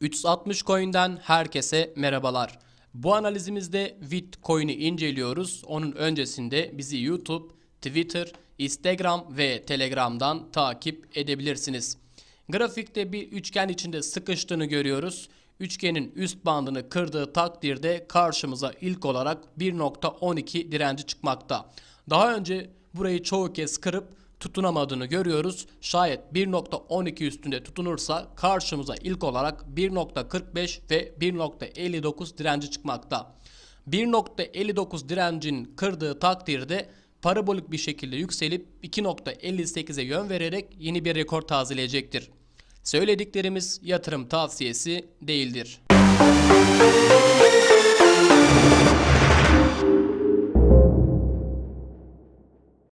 360 Coin'den herkese merhabalar. Bu analizimizde Bitcoin'i inceliyoruz. Onun öncesinde bizi YouTube, Twitter, Instagram ve Telegram'dan takip edebilirsiniz. Grafikte bir üçgen içinde sıkıştığını görüyoruz. Üçgenin üst bandını kırdığı takdirde karşımıza ilk olarak 1.12 direnci çıkmakta. Daha önce burayı çoğu kez kırıp tutunamadığını görüyoruz. Şayet 1.12 üstünde tutunursa karşımıza ilk olarak 1.45 ve 1.59 direnci çıkmakta. 1.59 direncin kırdığı takdirde parabolik bir şekilde yükselip 2.58'e yön vererek yeni bir rekor tazeleyecektir. Söylediklerimiz yatırım tavsiyesi değildir.